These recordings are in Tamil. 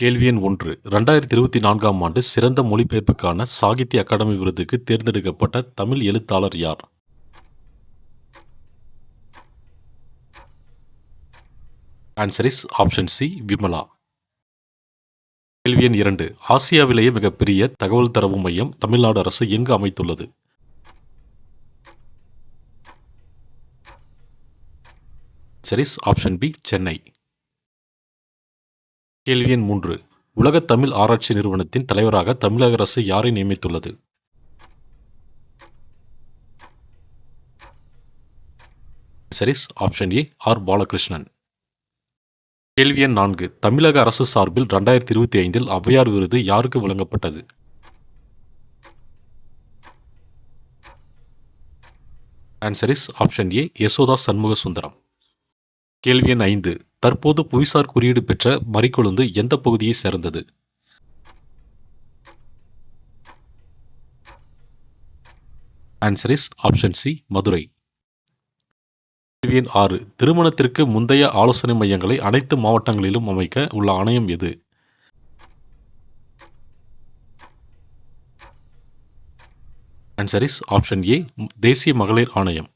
கேள்வி எண் ஒன்று. ரெண்டாயிரத்தி இருபத்தி நான்காம் ஆண்டு சிறந்த மொழிபெயர்ப்புக்கான சாகித்ய அகாடமி விருதுக்கு தேர்ந்தெடுக்கப்பட்ட தமிழ் எழுத்தாளர் யார்? Answer is option C Vimala கேள்வி எண் இரண்டு. ஆசியாவிலேயே மிகப்பெரிய தகவல் தரவு மையம் தமிழ்நாடு அரசு எங்கு அமைத்துள்ளது? Answer is option B Chennai கேள்வி எண் மூன்று. உலக தமிழ் ஆராய்ச்சி நிறுவனத்தின் தலைவராக தமிழக அரசு யாரை நியமித்துள்ளது? Answer is option A R Balakrishnan. கேள்வி எண் நான்கு. தமிழக அரசு சார்பில் ரெண்டாயிரத்தி இருபத்தி ஐந்தில் ஔவையார் விருது யாருக்கு வழங்கப்பட்டது? Answer is option A Yashoda Shanmuga Sundaram கேள்வி எண் ஐந்து. தற்போது புவிசார் குறியீடு பெற்ற மறிக்கொழுந்து எந்த பகுதியை சேர்ந்தது? Answer is option C Madurai கேள்வி எண் ஆறு திருமணத்திற்கு முந்தைய ஆலோசனை மையங்களை அனைத்து மாவட்டங்களிலும் அமைக்க உள்ள ஆணையம் எது? ஆன்சர் இஸ் ஆப்ஷன் ஏ தேசிய மகளிர் ஆணையம்.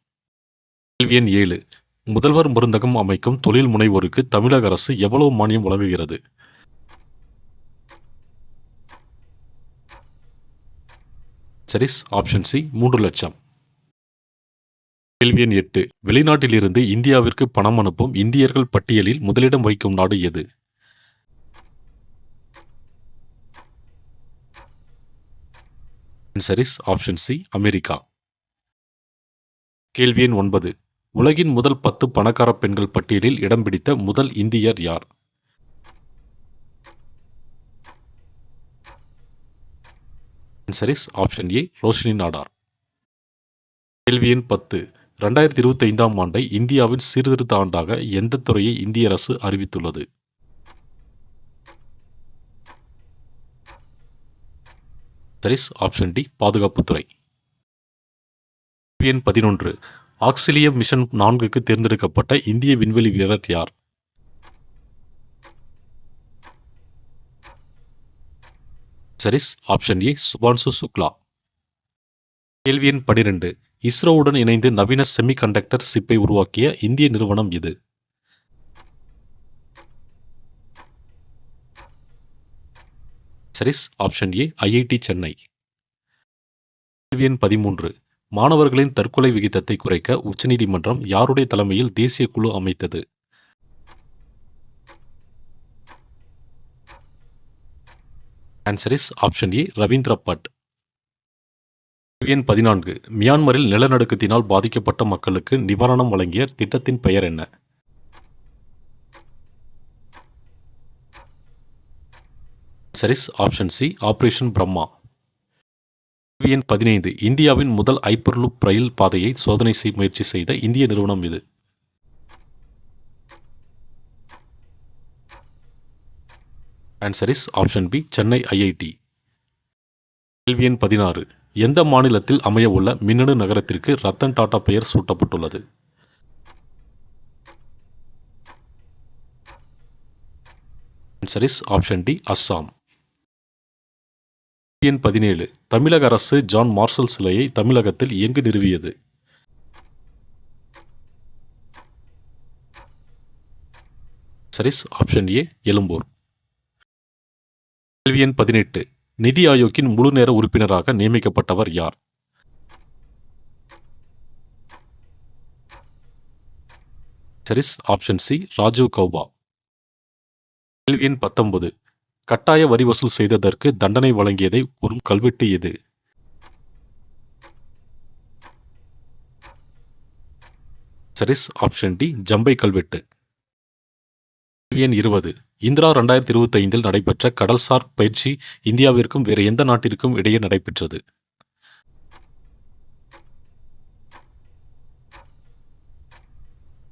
கேள்வி எண் ஏழு. முதல்வர் மருந்தகம் அமைக்கும் தொழில் முனைவோருக்கு தமிழக அரசு எவ்வளவு மானியம் வழங்குகிறது? சரிஸ் ஆப்ஷன் சி மூன்று லட்சம். கேள்வி எண் எட்டு. வெளிநாட்டிலிருந்து இந்தியாவிற்கு பணம் அனுப்பும் இந்தியர்கள் பட்டியலில் முதலிடம் வைக்கும் நாடு எது? சரிஸ் ஆப்ஷன் சி அமெரிக்கா. கேள்வி எண் ஒன்பது. உலகின் முதல் பத்து பணக்கார பெண்கள் பட்டியலில் இடம் பிடித்த முதல் இந்தியர் யார்? Option A Roshini Nadar. கேள்வி எண் பத்து. ரெண்டாயிரத்தி இருபத்தி ஐந்தாம் ஆண்டை இந்தியாவின் சீர்திருத்த ஆண்டாக எந்த துறையை இந்திய அரசு அறிவித்துள்ளது? ஆப்ஷன் டி பாதுகாப்புத்துறை. கேள்வி எண் பதினொன்று. ஆக்சிலியம் மிஷன் நான்குக்கு தேர்ந்தெடுக்கப்பட்ட இந்திய விண்வெளி வீரர் யார்? சரிஸ் ஆப்ஷன் ஏ சுபான்சு சுக்லா கேள்வி எண் பனிரெண்டு. இஸ்ரோவுடன் இணைந்து நவீன செமிகண்டக்டர் சிப்பை உருவாக்கிய இந்திய நிறுவனம் இது. Sarees option A IIT Chennai கேள்வி எண் பதிமூன்று. மாணவர்களின் தற்கொலை விகிதத்தை குறைக்க உச்சநீதிமன்றம் யாருடைய தலைமையில் தேசிய குழு அமைத்தது? Answer is option A Ravindra Bhatt. எண் பதினான்கு மியான்மரில் நிலநடுக்கத்தினால் பாதிக்கப்பட்ட மக்களுக்கு நிவாரணம் வழங்கிய திட்டத்தின் பெயர் என்ன? Sarees option C operation Brahma கேள்வி எண் பதினைந்து இந்தியாவின் முதல் ஐப்பர்லூப் ரயில் பாதையை சோதனை செய் முயற்சி செய்த இந்திய நிறுவனம் இது. Answer is option B Chennai IIT கேள்வி எண் பதினாறு எந்த மாநிலத்தில் அமைய உள்ள மின்னணு நகரத்திற்கு ரத்தன் டாடா பெயர் சூட்டப்பட்டுள்ளது? Answer is option D Assam எண் பதினேழு. தமிழக அரசு ஜான் மார்ஷல் சிலையை தமிழகத்தில் எங்கு நிறுவியது? சரிஸ் ஆப்ஷன் ஏ எழும்பூர். கேள்வி எண் பதினெட்டு. நிதி ஆயோக்கின் முழு நேர உறுப்பினராக நியமிக்கப்பட்டவர் யார்? Sarees option C Rajiv Gauba. கேள்வி எண் பத்தொன்பது. கட்டாய வரி வசூல் செய்ததற்கு தண்டனை வழங்கியதை ஒரு கல்வெட்டு எது சரிஸ் ஆப்ஷன் டி ஜம்பை கல்வெட்டு. எண் இருபது. இந்திரா ரெண்டாயிரத்தி இருபத்தி ஐந்தில் நடைபெற்ற கடல்சார் பயிற்சி இந்தியாவிற்கும் வேறு எந்த நாட்டிற்கும் இடையே நடைபெற்றது.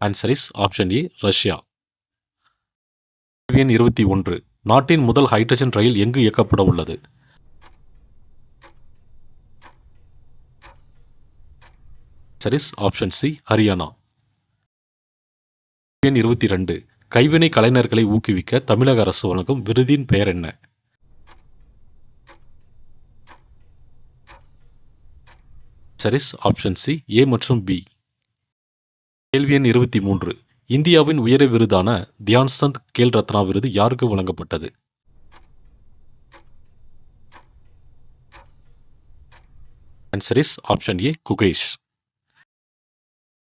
Answer is option A Russia எண் இருபத்தி ஒன்று. நாட்டின் முதல் ஹைட்ரஜன் ரயில் எங்கு இயக்கப்பட உள்ளது? சரிஸ் ஆப்ஷன் சி ஹரியானா கேள்வி எண் இருபத்தி ரெண்டு கைவினை கலைஞர்களை ஊக்குவிக்க தமிழக அரசு வழங்கும் விருதின் பெயர் என்ன? சரிஸ் ஆப்ஷன் சி ஏ மற்றும் பி கேள்வி எண் இருபத்தி மூன்று இந்தியாவின் உயர விருதான தியான் சந்த் கேல் ரத்னா விருது யாருக்கு வழங்கப்பட்டது? Answer is option A Gukesh.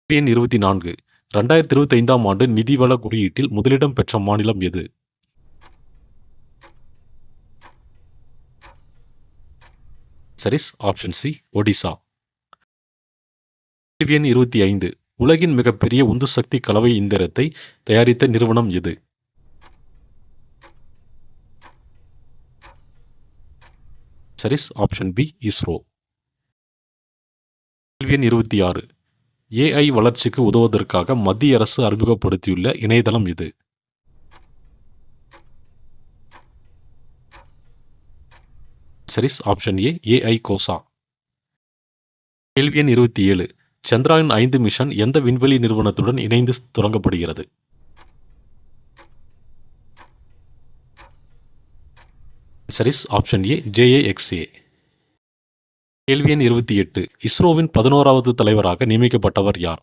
எண் இருபத்தி நான்கு. ரெண்டாயிரத்தி இருபத்தி ஐந்தாம் ஆண்டு நிதிவள குறியீட்டில் முதலிடம் பெற்ற மாநிலம் எது? சரிஸ் ஆப்ஷன் சி ஒடிசா. எண் இருபத்தி ஐந்து. உலகின் மிகப்பெரிய உந்து சக்தி கலவை இயந்திரத்தை தயாரித்த நிறுவனம் இது. சரிஸ் ஆப்ஷன் பி இஸ்ரோ கேள்வி எண் இருபத்தி ஆறு. ஏஐ வளர்ச்சிக்கு உதவுவதற்காக மத்திய அரசு அறிமுகப்படுத்தியுள்ள இணையதளம் இது. Sarees option A AI Kosha கேள்வி எண் இருபத்தி ஏழு. சந்திராயன் ஐந்து மிஷன் எந்த விண்வெளி நிறுவனத்துடன் இணைந்து தொடங்கப்படுகிறது? சரிஸ் ஆப்ஷன் ஏ ஜேஏஎக்ஸ்ஏ கேள்வி எண் இருபத்தி எட்டு. இஸ்ரோவின் பதினோராவது தலைவராக நியமிக்கப்பட்டவர் யார்?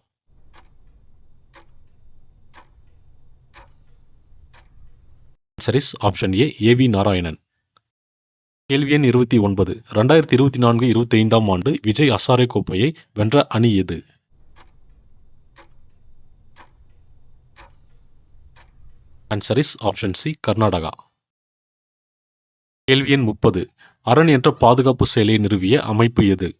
Sarees option A A V Narayanan. கேள்வி எண் இருபத்தி ஒன்பது. ரெண்டாயிரத்தி இருபத்தி நான்கு இருபத்தி ஐந்தாம் ஆண்டு விஜய் அசாரே கோப்பையை வென்ற அணி எது? Answer is option C Karnataka. கேள்வி எண் முப்பது. அரண் என்ற பாதுகாப்பு செயலை நிறுவிய அமைப்பு எது?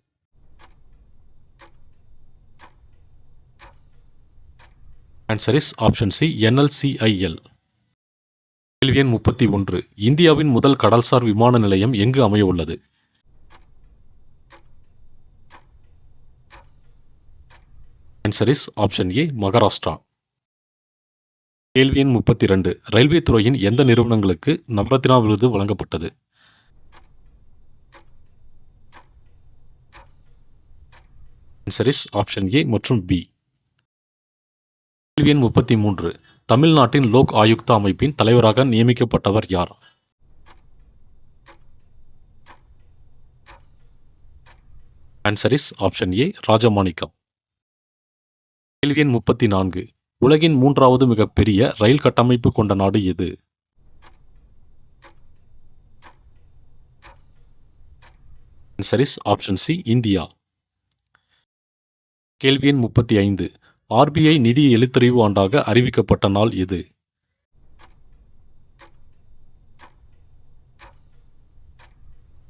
Answer is option C NLCIL கேள்வி எண் முப்பத்தி ஒன்று. இந்தியாவின் முதல் கடல்சார் விமான நிலையம் எங்கு அமைய உள்ளது answer is option A Maharashtra கேள்வி எண் முப்பத்தி ரெண்டு. ரயில்வே துறையின் எந்த நிறுவனங்களுக்கு நவரத்னா விருது வழங்கப்பட்டது? ஆன்சர் இஸ் ஆப்ஷன் ஏ மற்றும் பி கேள்வி எண் முப்பத்தி மூன்று. தமிழ்நாட்டின் லோக் ஆயுக்தா அமைப்பின் தலைவராக நியமிக்கப்பட்டவர் யார்? Answer is option A Rajamanickam. கேள்வி எண் முப்பத்தி நான்கு உலகின் மூன்றாவது மிகப்பெரிய ரயில் கட்டமைப்பு கொண்ட நாடு எது? Answer is option C India. கேள்வி எண் முப்பத்தி ஐந்து. ஆர்பிஐ நிதி எழுத்தறிவு ஆண்டாக அறிவிக்கப்பட்ட நாள் எது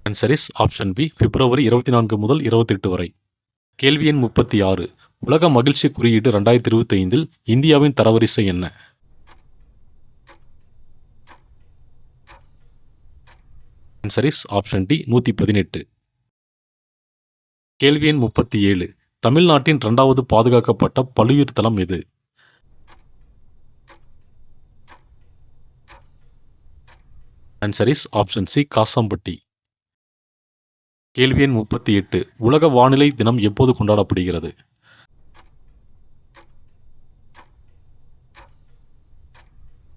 ஆன்சரிஸ் ஆப்ஷன் பி பிப்ரவரி இருபத்தி நான்கு முதல் இருபத்தெட்டு வரை. கேள்வி எண் முப்பத்தி ஆறு உலக மகிழ்ச்சி குறியீடு ரெண்டாயிரத்தி இருபத்தி ஐந்தில் இந்தியாவின் தரவரிசை என்ன? ஆன்சரிஸ் ஆப்ஷன் டி நூற்றி பதினெட்டு. கேள்வி எண் முப்பத்தி ஏழு தமிழ்நாட்டின் இரண்டாவது பாதுகாக்கப்பட்ட பல்லுயிர் தளம் இது answer is option C Kasampatti. கேள்வி எண் முப்பத்தி எட்டு. உலக வானிலை தினம் எப்போது கொண்டாடப்படுகிறது?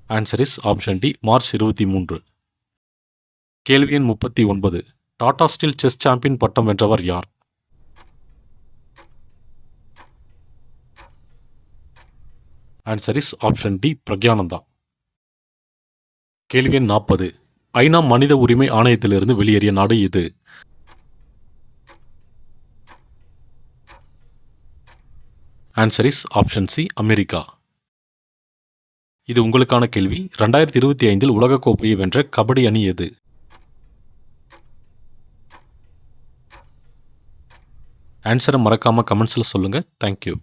Answer is option D March இருபத்தி மூன்று. கேள்வி எண் முப்பத்தி ஒன்பது. டாடா ஸ்டீல் செஸ் சாம்பியன் பட்டம் வென்றவர் யார்? Answer is option D Praggnanandhaa கேள்வி எண் நாற்பது. ஐநா மனித உரிமை ஆணையத்திலிருந்து வெளியேறிய நாடு இது. Answer is option C America இது உங்களுக்கான கேள்வி. ரெண்டாயிரத்தி இருபத்தி ஐந்தில் உலகக்கோப்பையை வென்ற கபடி அணி எது? ஆன்சரை மறக்காமல் கமெண்ட்ஸில் சொல்லுங்கள் தேங்க்யூ